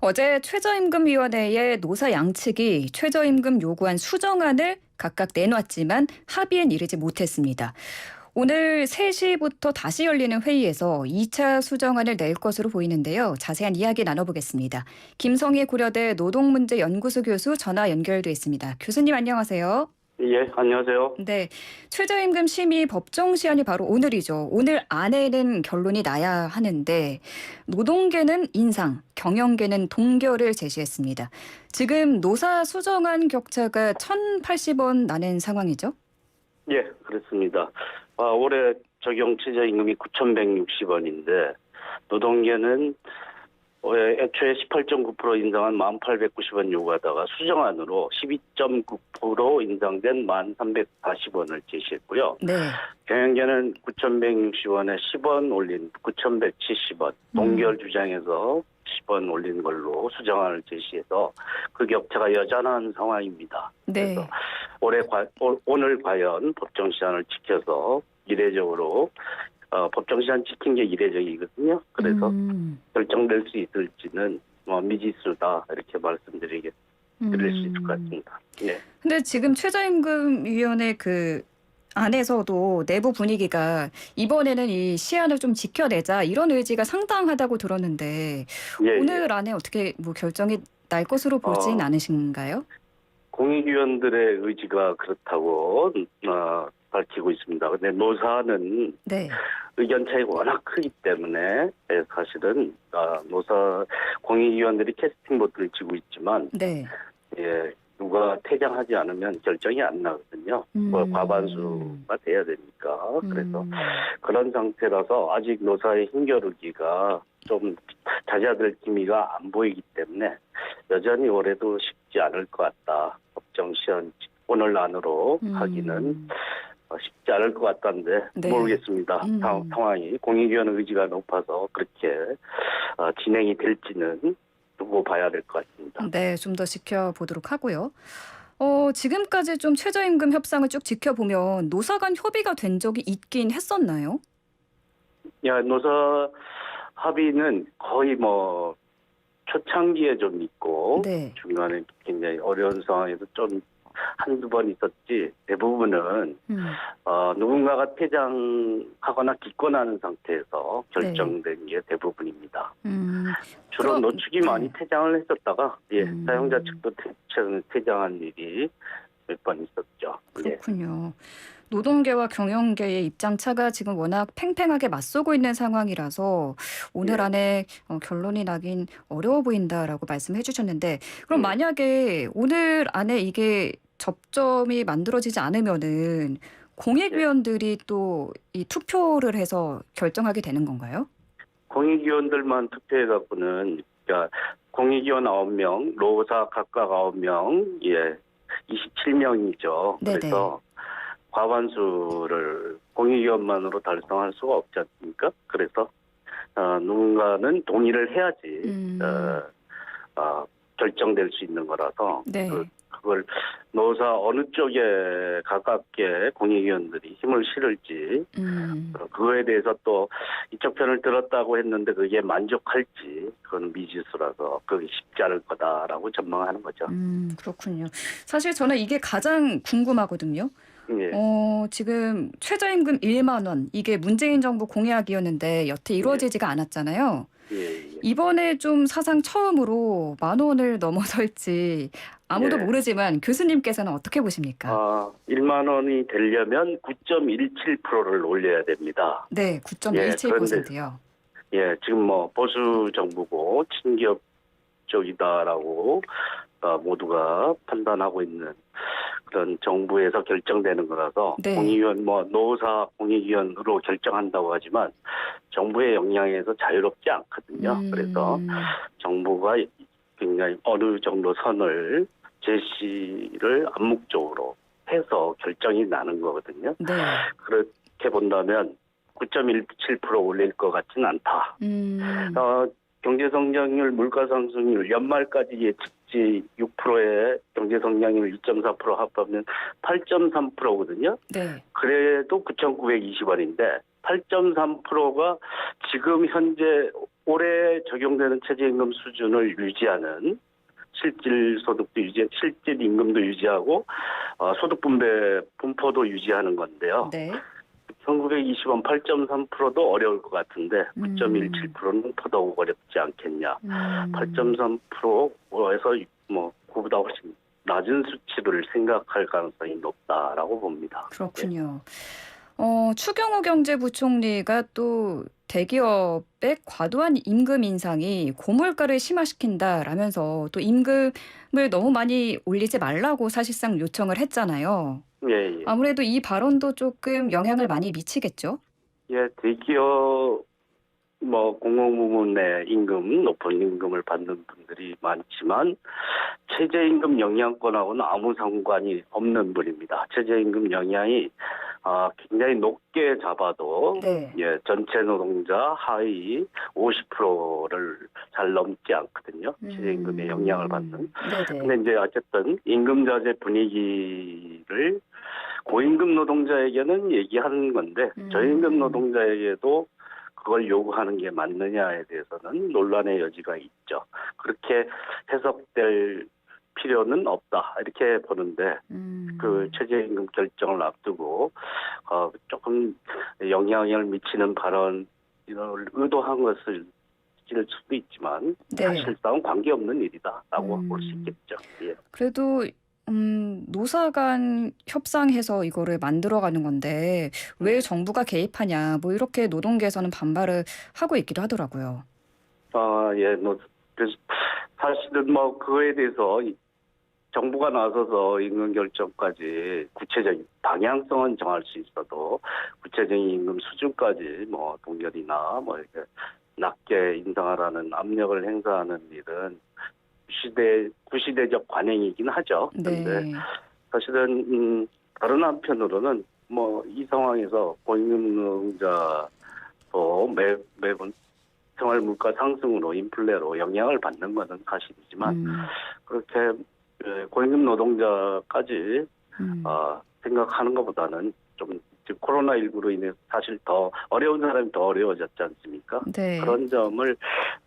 어제 최저임금위원회의 노사 양측이 최저임금 요구안 수정안을 각각 내놨지만 합의엔 이르지 못했습니다. 오늘 3시부터 다시 열리는 회의에서 2차 수정안을 낼 것으로 보이는데요. 자세한 이야기 나눠보겠습니다. 김성희 고려대 노동문제연구소 교수 전화 연결돼 있습니다. 교수님 안녕하세요. 예, 안녕하세요. 네, 최저임금 심의 법정 시한이 바로 오늘이죠. 오늘 안에는 결론이 나야 하는데 노동계는 인상, 경영계는 동결을 제시했습니다. 지금 노사 수정안 격차가 1,080원 나는 상황이죠. 예, 그렇습니다. 아, 올해 적용 최저임금이 9,160원인데 노동계는 애초에 18.9% 인상한 1,890원 요구하다가 수정안으로 12.9% 인상된 1,340원을 제시했고요. 네. 경영계는 9,160원에 10원 올린 9,170원 동결 주장에서 10원 올린 걸로 수정안을 제시해서 그 격차가 여전한 상황입니다. 네. 그래서 올해 과, 오- 오늘 과연 법정 시한을 지켜서 이례적으로 어, 법정 시한 지킨 게 이례적이거든요. 그래서 음, 결정될 수 있을지는 뭐 미지수다 이렇게 말씀드리게 드릴 수 있을 것 음. 같습니다. 예. 근데 지금 최저임금위원회 그 안에서도 내부 분위기가 이번에는 이 시한을 좀 지켜내자 이런 의지가 상당하다고 들었는데 예, 예. 오늘 안에 어떻게 뭐 결정이 날 것으로 보진 어. 않으신가요? 공익위원들의 의지가 그렇다고 어, 밝히고 있습니다. 근데 노사는 네. 의견 차이가 워낙 크기 때문에 예, 사실은 아, 노사 공익위원들이 캐스팅 보트를 쥐고 있지만 네. 예, 누가 퇴장하지 않으면 결정이 안 나거든요. 음. 뭐 과반수가 돼야 되니까 그래서 음. 그런 상태라서 아직 노사의 힘겨루기가 좀 잦아들 기미가 안 보이기 때문에 여전히 올해도 쉽지 않을 것 같다. 법정 시한 오늘 안으로 음. 하기는 어, 쉽지 않을 것 같다는데 네. 모르겠습니다. 음. 상, 상황이 공익위원 의지가 높아서 그렇게 어, 진행이 될지는 두고 봐야 될 것 같습니다. 네, 좀 더 지켜보도록 하고요. 어, 지금까지 좀 최저임금 협상을 쭉 지켜보면 노사 간 협의가 된 적이 있긴 했었나요? 야, 노사 합의는 거의 뭐 초창기에 좀 있고 네. 중간에 굉장히 어려운 상황에서 좀 한두 번 있었지 대부분은 음. 어, 누군가가 퇴장하거나 기권하는 상태에서 결정된 게 대부분입니다. 음. 주로 그럼- 노축이 네. 많이 퇴장을 했었다가 예, 음. 사용자 측도 퇴, 퇴장한 일이 몇 번 있었죠. 예. 그렇군요. 노동계와 경영계의 입장 차가 지금 워낙 팽팽하게 맞서고 있는 상황이라서 오늘 예. 안에 어, 결론이 나긴 어려워 보인다라고 말씀해 주셨는데 그럼 음. 만약에 오늘 안에 이게 접점이 만들어지지 않으면은 공익위원들이 또 이 투표를 해서 결정하게 되는 건가요? 공익위원들만 투표해 갖고는 그러니까 공익위원 9명, 로사 각각 9명, 예, 27명이죠. 네네. 그래서 과반수를 공익위원만으로 달성할 수가 없지 않습니까? 그래서 어, 누군가는 동의를 해야지 음. 어, 어, 결정될 수 있는 거라서 네. 그, 그걸 노사 어느 쪽에 가깝게 공익위원들이 힘을 실을지 음. 어, 그거에 대해서 또 이쪽 편을 들었다고 했는데 그게 만족할지 그건 미지수라서 그게 쉽지 않을 거다라고 전망하는 거죠. 음, 그렇군요. 사실 저는 이게 가장 궁금하거든요. 예. 어, 지금 최저임금 1만 원 이게 문재인 정부 공약이었는데 여태 이루어지지가 않았잖아요. 예, 예. 이번에 좀 사상 처음으로 만 원을 넘어설지 아무도 예. 모르지만 교수님께서는 어떻게 보십니까? 아, 1만 원이 되려면 9.17%를 올려야 됩니다. 네, 9.17%요. 예, 지금 뭐 보수 정부고 친기업 쪽이다라고 어, 모두가 판단하고 있는 그런 정부에서 결정되는 거라서 네. 공익위원 뭐 노사 공익위원으로 결정한다고 하지만 정부의 영향에서 자유롭지 않거든요. 음, 그래서 정부가 굉장히 어느 정도 선을 제시를 암묵적으로 해서 결정이 나는 거거든요. 네. 그렇게 본다면 9.17% 올릴 것 같지는 않다. 음, 어, 경제 성장률, 물가 상승률 연말까지 예측치 6%의 경제 성장률 2.4% 합하면 8.3%거든요. 네. 그래도 9,920원인데 8.3%가 지금 현재 올해 적용되는 최저임금 수준을 유지하는 실질 소득도 유지, 실질 임금도 유지하고 어, 소득 분배 분포도 유지하는 건데요. 네. 1920원 8.3%도 어려울 것 같은데 음. 9.17%는 더더욱 어렵지 않겠냐. 음. 8.3%에서 뭐 그보다 훨씬 낮은 수치를 생각할 가능성이 높다라고 봅니다. 그렇군요. 어, 추경호 경제부총리가 또 대기업의 과도한 임금 인상이 고물가를 심화시킨다라면서 또 임금을 너무 많이 올리지 말라고 사실상 요청을 했잖아요. 예, 예. 아무래도 이 발언도 조금 영향을 많이 미치겠죠? 예, 대기업 뭐 공공부문의 임금 높은 임금을 받는 분들이 많지만 최저임금 영향권하고는 아무 상관이 없는 분입니다. 최저임금 영향이 아, 굉장히 높게 잡아도 네. 예, 전체 노동자 하위 50%를 잘 넘지 않거든요. 최저임금의 영향을 받는. 네네. 근데 이제 어쨌든 임금 자제 분위기를 고임금 노동자에게는 얘기하는 건데 음. 저임금 노동자에게도 그걸 요구하는 게 맞느냐에 대해서는 논란의 여지가 있죠. 그렇게 해석될 필요는 없다 이렇게 보는데 음. 그 최저임금 결정을 앞두고 어, 조금 영향을 미치는 발언을 의도한 것을 일 수도 있지만 네. 사실상은 관계없는 일이다라고 음. 볼수 있겠죠. 예. 그래도 음, 노사 간 협상해서 이거를 만들어가는 건데 왜 정부가 개입하냐 뭐 이렇게 노동계에서는 반발을 하고 있기도 하더라고요. 아, 예, 뭐, 사실은 뭐, 그거에 대해서 이- 정부가 나서서 임금 결정까지 구체적인 방향성은 정할 수 있어도 구체적인 임금 수준까지 뭐, 동결이나 뭐, 이렇게 낮게 인상하라는 압력을 행사하는 일은 구 시대, 구시대적 관행이긴 하죠. 네. 그런데 사실은, 음, 다른 한편으로는 뭐, 이 상황에서 고임금 노동자도 매, 매번 생활 물가 상승으로 인플레로 영향을 받는 것은 사실이지만 음, 그렇게 예, 고임금 노동자까지 음. 어, 생각하는 것보다는 좀 코로나 19로 인해 사실 더 어려운 사람이 더 어려워졌지 않습니까? 네. 그런 점을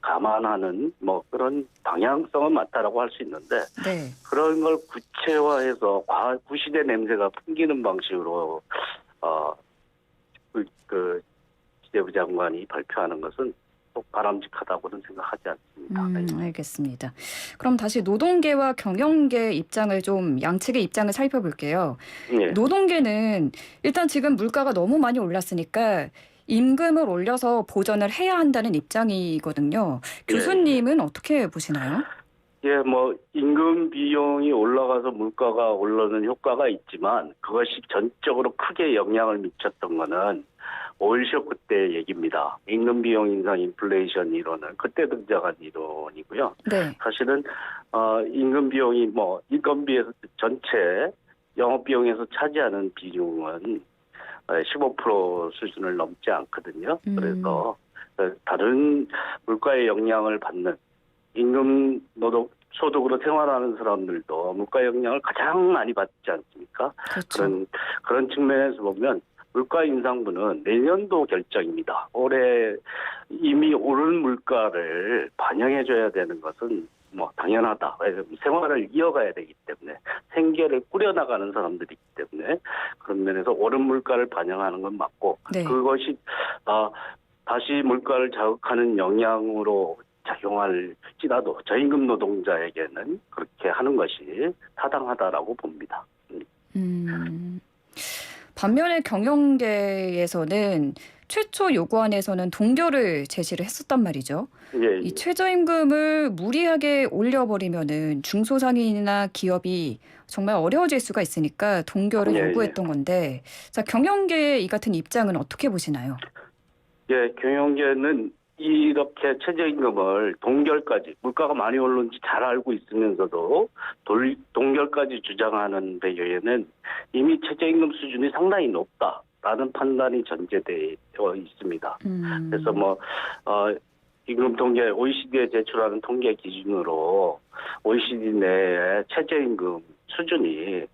감안하는 뭐 그런 방향성은 맞다라고 할 수 있는데 네. 그런 걸 구체화해서 과 구시대 냄새가 풍기는 방식으로 어, 그, 그 기재부 장관이 발표하는 것은 꼭 바람직하다고는 생각하지 않습니다. 음, 알겠습니다. 그럼 다시 노동계와 경영계 입장을 좀 양측의 입장을 살펴볼게요. 예. 노동계는 일단 지금 물가가 너무 많이 올랐으니까 임금을 올려서 보전을 해야 한다는 입장이거든요. 예. 교수님은 어떻게 보시나요? 예, 뭐 임금 비용이 올라가서 물가가 오르는 효과가 있지만 그것이 전적으로 크게 영향을 미쳤던 거는 오일 쇼크 때 얘기입니다. 임금 비용 인상 인플레이션 이론은 그때 등장한 이론이고요. 네. 사실은 어 임금 비용이 뭐 인건비에서 전체 영업 비용에서 차지하는 비중은 15% 수준을 넘지 않거든요. 음. 그래서 어, 다른 물가의 영향을 받는 임금 노동 소득으로 생활하는 사람들도 물가 영향을 가장 많이 받지 않습니까? 그렇죠. 그런 그런 측면에서 보면 물가 인상분은 내년도 결정입니다. 올해 이미 오른 물가를 반영해 줘야 되는 것은 뭐 당연하다. 생활을 이어가야 되기 때문에 생계를 꾸려나가는 사람들이기 때문에 그런 면에서 오른 물가를 반영하는 건 맞고 네. 그것이 아, 다시 물가를 자극하는 영향으로 작용할지라도 저임금 노동자에게는 그렇게 하는 것이 타당하다라고 봅니다. 음. 반면에 경영계에서는 최초 요구안에서는 동결을 제시를 했었단 말이죠. 예, 이 최저임금을 무리하게 올려버리면은 중소상인이나 기업이 정말 어려워질 수가 있으니까 동결을 예, 요구했던 건데, 자 경영계의 이 같은 입장은 어떻게 보시나요? 예, 경영계는 이렇게 최저임금을 동결까지 물가가 많이 오르는지 잘 알고 있으면서도 돌, 동결까지 주장하는 배경에는 이미 최저임금 수준이 상당히 높다라는 판단이 전제되어 있습니다. 음. 그래서 뭐 어, 임금 통계 OECD에 제출하는 통계 기준으로 OECD 내의 최저임금 수준이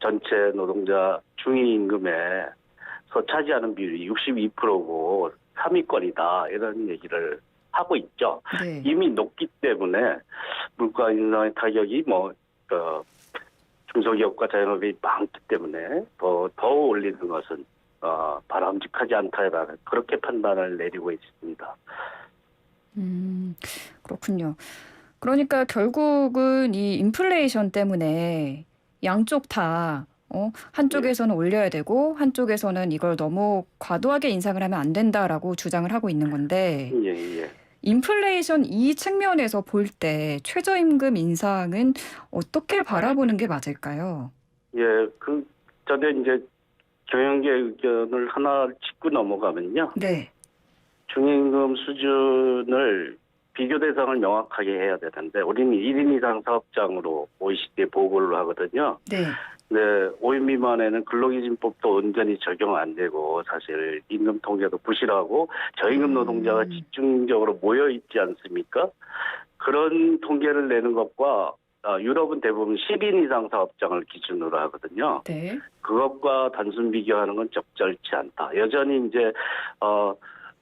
전체 노동자 중위임금에서 차지하는 비율이 62%고 3위권이다 이런 얘기를 하고 있죠. 네. 이미 높기 때문에 물가 인상의 타격이 뭐 어, 중소기업과 자영업이 많기 때문에 더, 더 올리는 것은 어, 바람직하지 않다라는 그렇게 판단을 내리고 있습니다. 음, 그렇군요. 그러니까 결국은 이 인플레이션 때문에 양쪽 다 어, 한쪽에서는 올려야 되고 한쪽에서는 이걸 너무 과도하게 인상을 하면 안 된다라고 주장을 하고 있는 건데 예, 예. 인플레이션 이 측면에서 볼 때 최저임금 인상은 어떻게 바라보는 게 맞을까요? 예, 그 전에 이제 경영계 의견을 하나 짚고 넘어가면요. 네. 중임금 수준을 비교 대상을 명확하게 해야 되는데 우리는 1인 이상 사업장으로 OECD에 보고를 하거든요. 네. 네, 5인 미만에는 근로기준법도 온전히 적용 안 되고 사실 임금 통계도 부실하고 저임금 노동자가 음. 집중적으로 모여 있지 않습니까? 그런 통계를 내는 것과 어, 유럽은 대부분 10인 이상 사업장을 기준으로 하거든요. 네. 그것과 단순 비교하는 건 적절치 않다. 여전히 이제 어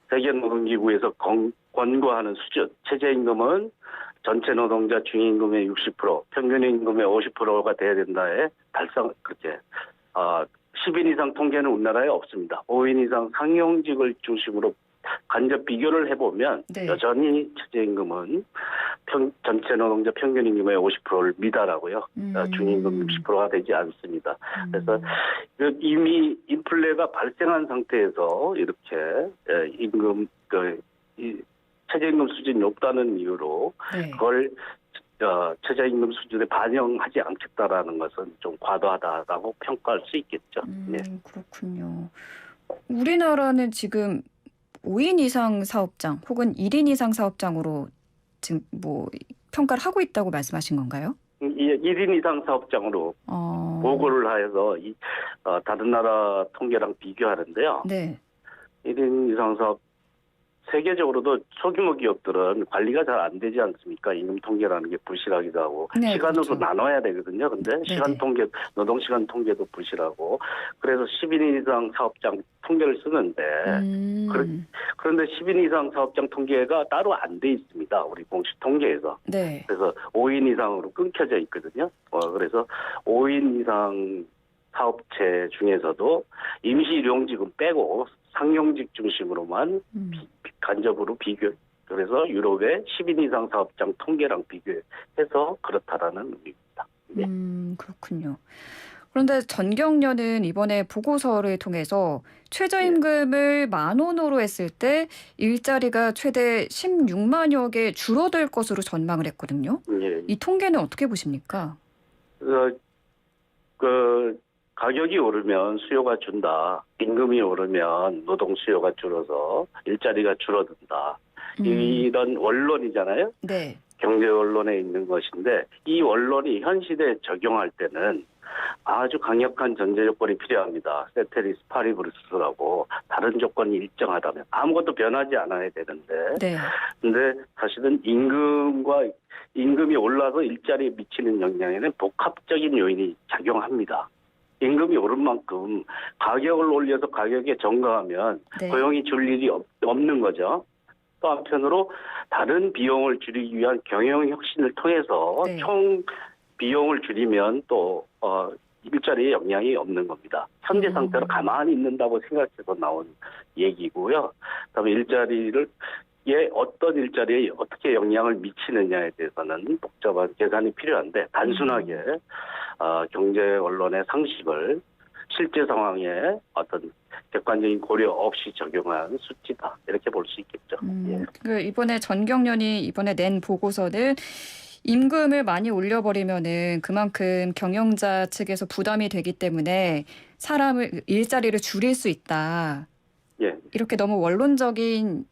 세계 노동기구에서 권- 권고하는 수준 최저임금은 전체 노동자 중임금의 60% 평균 임금의 50%가 돼야 된다에 달성 그렇게 어 10인 이상 통계는 우리나라에 없습니다. 5인 이상 상용직을 중심으로 간접 비교를 해보면 네. 여전히 최저임금은 평- 전체 노동자 평균 임금의 50%를 미달하고요. 음. 어, 중임금 60%가 되지 않습니다. 그래서 음. 그 이미 인플레가 발생한 상태에서 이렇게 예, 임금 그 이 최저임금 수준이 높다는 이유로 네. 그걸 어, 최저임금 수준에 반영하지 않겠다라는 것은 좀 과도하다라고 평가할 수 있겠죠. 음, 네. 그렇군요. 우리나라는 지금 5인 이상 사업장 혹은 1인 이상 사업장으로 지금 뭐 평가를 하고 있다고 말씀하신 건가요? 이 1인 이상 사업장으로 어. 보고를 해서 이, 어, 다른 나라 통계랑 비교하는데요. 네. 1인 이상 사업 세계적으로도 소규모 기업들은 관리가 잘 안 되지 않습니까? 임금 통계라는 게 부실하기도 하고 네, 시간으로 그렇죠. 나눠야 되거든요. 근데 네네. 시간 통계, 노동 시간 통계도 부실하고 그래서 10인 이상 사업장 통계를 쓰는데 음. 그런데 10인 이상 사업장 통계가 따로 안 돼 있습니다. 우리 공식 통계에서. 네. 그래서 5인 이상으로 끊겨져 있거든요. 어, 그래서 5인 이상 사업체 중에서도 임시 일용직은 빼고 상용직 중심으로만 음. 간접으로 비교. 그래서 유럽의 10인 이상 사업장 통계랑 비교해서 그렇다라는 의미입니다. 네. 음, 그렇군요. 그런데 전경련은 이번에 보고서를 통해서 최저임금을 만 원으로 했을 때 일자리가 최대 16만여 개 줄어들 것으로 전망을 했거든요. 예. 이 통계는 어떻게 보십니까? 어, 그 가격이 오르면 수요가 준다. 임금이 오르면 노동 수요가 줄어서 일자리가 줄어든다. 음, 이런 원론이잖아요. 네. 경제 언론에 있는 것인데 이 원론이 현 시대에 적용할 때는 아주 강력한 전제 조건이 필요합니다. 세테리스 파리브루스라고 다른 조건이 일정하다면 아무것도 변하지 않아야 되는데 네. 근데 사실은 임금과 임금이 올라서 일자리에 미치는 영향에는 복합적인 요인이 작용합니다. 임금이 오른 만큼 가격을 올려서 가격에 전가하면 네. 고용이 줄 일이 없, 없는 거죠. 또 한편으로 다른 비용을 줄이기 위한 경영 혁신을 통해서 네. 총 비용을 줄이면 또 어, 일자리에 영향이 없는 겁니다. 현재 음. 상태로 가만히 있는다고 생각해서 나온 얘기고요. 그다음에 일자리를 예, 어떤 일자리에 어떻게 영향을 미치느냐에 대해서는 복잡한 계산이 필요한데 단순하게 음. 어, 경제 언론의 상식을 실제 상황에 어떤 객관적인 고려 없이 적용한 수치다 이렇게 볼 수 있겠죠. 음, 예. 그 이번에 전경련이 이번에 낸 보고서는 임금을 많이 올려버리면은 그만큼 경영자 측에서 부담이 되기 때문에 사람을 일자리를 줄일 수 있다. 예. 이렇게 너무 원론적인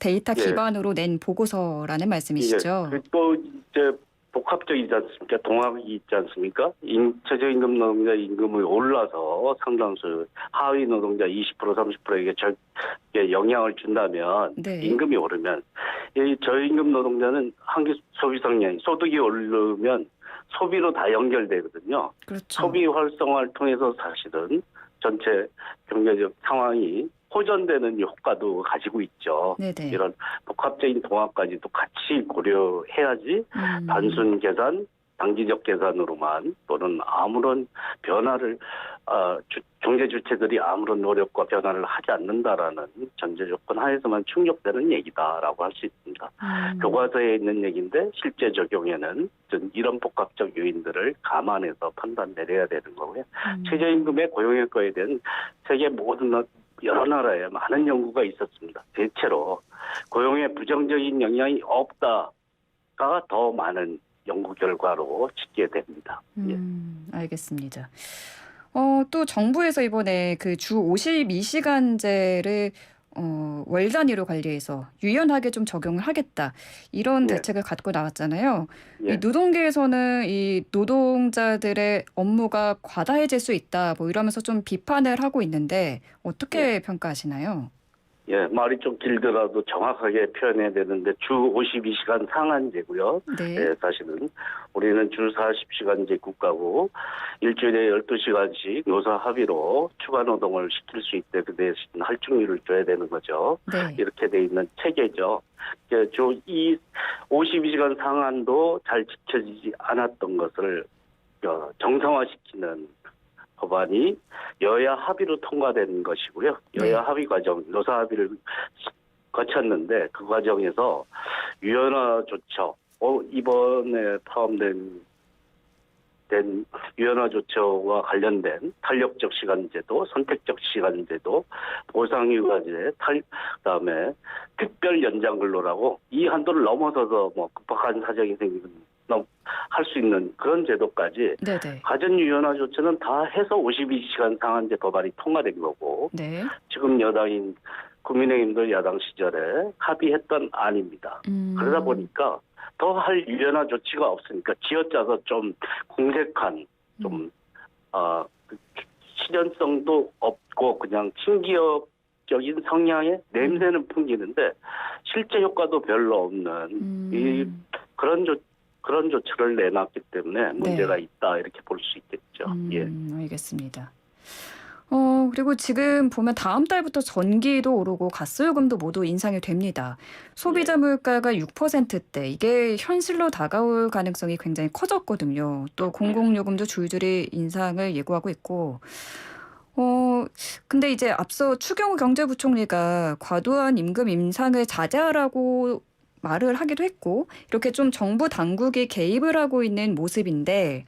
데이터 예. 기반으로 낸 보고서라는 말씀이시죠? 예. 그또 이제 복합적이지 않습니까? 동학이 있지 않습니까? 임, 최저임금 노동자 임금이 올라서 상당수 하위 노동자 20% 30%에게 저, 에 영향을 준다면 네. 임금이 오르면 이 저임금 노동자는 한기 소비 성향이 소득이 오르면 소비로 다 연결되거든요. 그렇죠. 소비 활성화를 통해서 사실은 전체 경제적 상황이 호전되는 효과도 가지고 있죠. 네네. 이런 복합적인 동화까지도 같이 고려해야지 음. 단순 계산, 단기적 계산으로만 또는 아무런 변화를 어, 주- 경제 주체들이 아무런 노력과 변화를 하지 않는다라는 전제 조건 하에서만 충족되는 얘기다라고 할 수 있습니다. 음. 교과서에 있는 얘기인데 실제 적용에는 좀 이런 복합적 요인들을 감안해서 판단 내려야 되는 거고요. 음. 최저임금의 고용효과에 대한 세계 모든 나- 여러 나라에 많은 연구가 있었습니다. 대체로 고용에 부정적인 영향이 없다가 더 많은 연구 결과로 짓게 됩니다. 예. 음, 알겠습니다. 어, 또 정부에서 이번에 그 주 52시간제를 어, 월 단위로 관리해서 유연하게 좀 적용을 하겠다. 이런 네. 대책을 갖고 나왔잖아요. 예. 이 노동계에서는 이 노동자들의 업무가 과다해질 수 있다. 뭐 이러면서 좀 비판을 하고 있는데 어떻게 평가하시나요? 예, 말이 좀 길더라도 정확하게 표현해야 되는데 주 52시간 상한제고요. 네. 예, 사실은 우리는 주 40시간제 국가고 일주일에 12시간씩 노사 합의로 추가 노동을 시킬 수 있대 그 대신 할증률을 줘야 되는 거죠. 네. 이렇게 돼 있는 체계죠. 예, 저이 52시간 상한도 잘 지켜지지 않았던 것을 어, 정상화시키는 법안이 여야 합의로 통과된 것이고요. 여야 네. 합의 과정, 노사 합의를 거쳤는데 그 과정에서 유연화 조처, 어, 이번에 포함된 된 유연화 조처와 관련된 탄력적 시간제도, 선택적 시간제도, 보상휴가제, 탈 그다음에 특별 연장 근로라고 이 한도를 넘어서서 뭐 급박한 사정이 생기면 할 수 있는 그런 제도까지 네네. 가전 유연화 조처는 다 해서 52시간 상한제 법안이 통과된 거고 네. 지금 여당인 국민의힘도 야당 시절에 합의했던 안입니다. 음. 그러다 보니까 더 할 유연화 조치가 없으니까 지어짜서 좀 공색한 좀 아, 그 실현성도 없고 그냥 친기업 적인 성향의 냄새는 풍기는데 실제 효과도 별로 없는 음. 이 그런 조 그런 조치를 내놨기 때문에 문제가 있다 이렇게 볼 수 있겠죠. 예. 음, 알겠습니다. 어, 그리고 지금 보면 다음 달부터 전기도 오르고 가스요금도 모두 인상이 됩니다. 소비자 물가가 6%대 이게 현실로 다가올 가능성이 굉장히 커졌거든요. 또 공공요금도 줄줄이 인상을 예고하고 있고 어, 근데 이제 앞서 추경호 경제부총리가 과도한 임금 인상을 자제하라고 말을 하기도 했고 이렇게 좀 정부 당국이 개입을 하고 있는 모습인데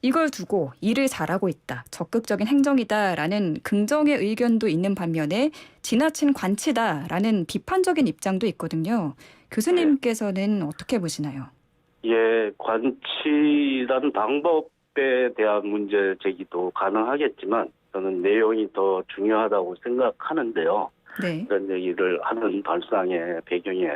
이걸 두고 일을 잘하고 있다. 적극적인 행정이다라는 긍정의 의견도 있는 반면에 지나친 관치다라는 비판적인 입장도 있거든요. 교수님께서는 어떻게 보시나요? 예, 관치라는 방법에 대한 문제 제기도 가능하겠지만 저는 내용이 더 중요하다고 생각하는데요. 네. 이런 얘기를 하는 발상의 배경에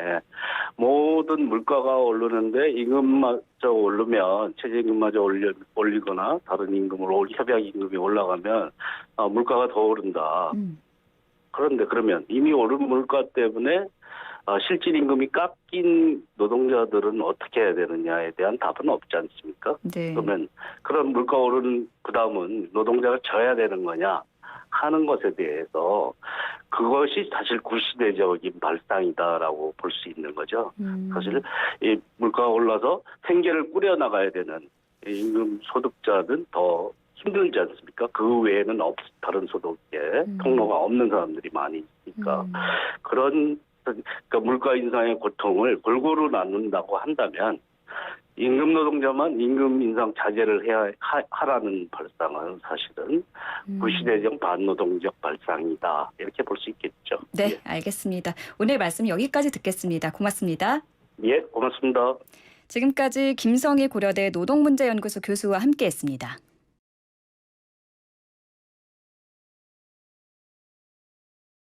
모든 물가가 오르는데 임금마저 오르면 최저임금마저 올려, 올리거나 다른 임금을 올 협약 임금이 올라가면 아, 물가가 더 오른다. 음, 그런데 그러면 이미 오른 물가 때문에 아, 실질 임금이 깎인 노동자들은 어떻게 해야 되느냐에 대한 답은 없지 않습니까? 네. 그러면 그런 물가 오른 그 다음은 노동자가 져야 되는 거냐 하는 것에 대해서 그것이 사실 구시대적인 발상이다라고 볼 수 있는 거죠. 음, 사실 이 물가가 올라서 생계를 꾸려 나가야 되는 이 임금 소득자는 더 힘들지 않습니까? 그 외에는 없, 다른 소득에 음. 통로가 없는 사람들이 많이 있으니까 음, 그런 그러니까 물가 인상의 고통을 골고루 나눈다고 한다면 임금 노동자만 임금 인상 자제를 해야 하, 라는 발상은 사실은 음. 구시대적 반노동적 발상이다 이렇게 볼 수 있겠죠. 네, 알겠습니다. 오늘 말씀 여기까지 듣겠습니다. 고맙습니다. 예, 예, 고맙습니다. 지금까지 김성희 고려대 노동문제연구소 교수와 함께했습니다.